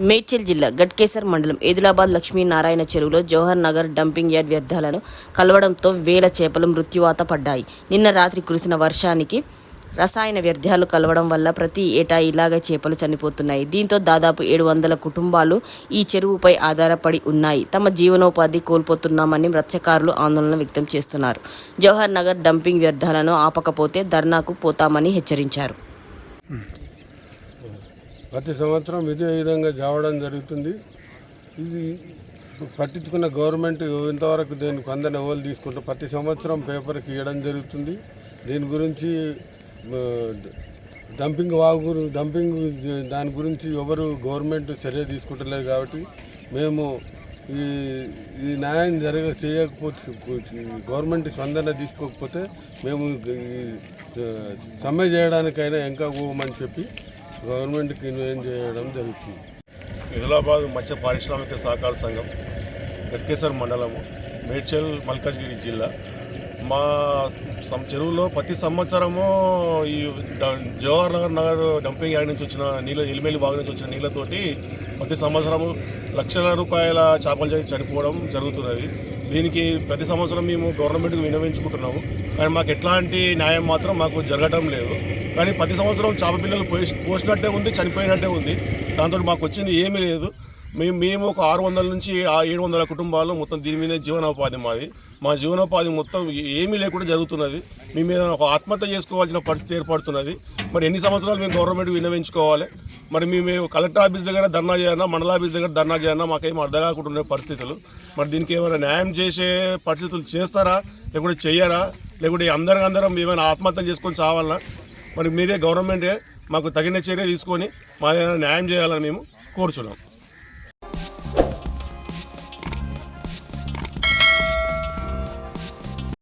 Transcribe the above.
మేడ్చల్ జిల్లా గట్కేసర్ మండలం ఏదిలాబాద్ లక్ష్మీనారాయణ చెరువులో జవహర్ నగర్ డంపింగ్ యార్డ్ వ్యర్థాలను కలవడంతో వేల చేపలు మృత్యువాత పడ్డాయి. నిన్న రాత్రి కురిసిన వర్షానికి రసాయన వ్యర్థాలు కలవడం వల్ల ప్రతి ఏటా ఇలాగే చేపలు చనిపోతున్నాయి. దీంతో దాదాపు ఏడు వందల కుటుంబాలు ఈ చెరువుపై ఆధారపడి ఉన్నాయి. తమ జీవనోపాధి కోల్పోతున్నామని మత్స్యకారులు ఆందోళన వ్యక్తం చేస్తున్నారు. జవహర్ నగర్ డంపింగ్ వ్యర్థాలను ఆపకపోతే ధర్నాకు పోతామని హెచ్చరించారు. ప్రతి సంవత్సరం ఇదే విధంగా చావడం జరుగుతుంది. ఇది పట్టించుకున్న గవర్నమెంట్ ఇంతవరకు దీనికి కొందరు ఎవరు తీసుకుంటారు ప్రతి సంవత్సరం పేపర్కి ఇవ్వడం జరుగుతుంది. దీని గురించి డంపింగ్ వాగు డంపింగ్ దాని గురించి ఎవరు గవర్నమెంట్ చర్య తీసుకుంటలేదు కాబట్టి మేము ఈ ఈ న్యాయం జరగ చేయకపోతే గవర్నమెంట్ స్పందన తీసుకోకపోతే మేము సమ్మె చేయడానికైనా ఇంకా పోమని చెప్పి గవర్నమెంట్కి ఇన్వైన్ చేయడం జరుగుతుంది. ఆదిలాబాద్ మత్స్య పారిశ్రామిక సహకార సంఘం గట్కేసర్ మండలము మేడ్చల్ మల్కాజ్గిరి జిల్లా. మా చెరువులో ప్రతి సంవత్సరము ఈ జవహర్ నగర్ నగర్ డంపింగ్ యార్డ్ నుంచి వచ్చిన నీళ్ళ ఎలిమెలి బాగు నుంచి వచ్చిన నీళ్ళతోటి ప్రతి సంవత్సరము లక్షల రూపాయల చేపలు చనిపోవడం జరుగుతున్నది. దీనికి ప్రతి సంవత్సరం మేము గవర్నమెంట్కి వినియోగించుకుంటున్నాము. కానీ మాకు ఎట్లాంటి న్యాయం మాత్రం మాకు జరగటం లేదు. కానీ ప్రతి సంవత్సరం చేప పిల్లలు పోసి పోసినట్టే ఉంది చనిపోయినట్టే ఉంది. దాంతో మాకు వచ్చింది ఏమీ లేదు. మేము మేము ఒక ఆరు వందల నుంచి ఆ ఏడు వందల కుటుంబాలు మొత్తం దీని మీదే జీవనోపాధి మాది. మా జీవనోపాధి మొత్తం ఏమీ లేకుండా జరుగుతున్నది. మేము మీద ఒక ఆత్మహత్య చేసుకోవాల్సిన పరిస్థితి ఏర్పడుతున్నది. మరి ఎన్ని సంవత్సరాలు మేము గవర్నమెంట్ విన్నవించుకోవాలి? మరి మేము కలెక్టర్ ఆఫీస్ దగ్గర ధర్నా చేయన్నా మండల ఆఫీస్ దగ్గర ధర్నా చేయన్నా మాకేం అర్థం కాకుండా ఉండే పరిస్థితులు. మరి దీనికి ఏమైనా న్యాయం చేసే పరిస్థితులు చేస్తారా? లేకుంటే చేయరా లేకుంటే అందరం అందరం ఏమైనా ఆత్మహత్య చేసుకొని చావాలన్నా మరి మీరే గవర్నమెంటే మాకు తగిన చర్య తీసుకొని మా న్యాయం చేయాలని మేము కోరుచున్నాం.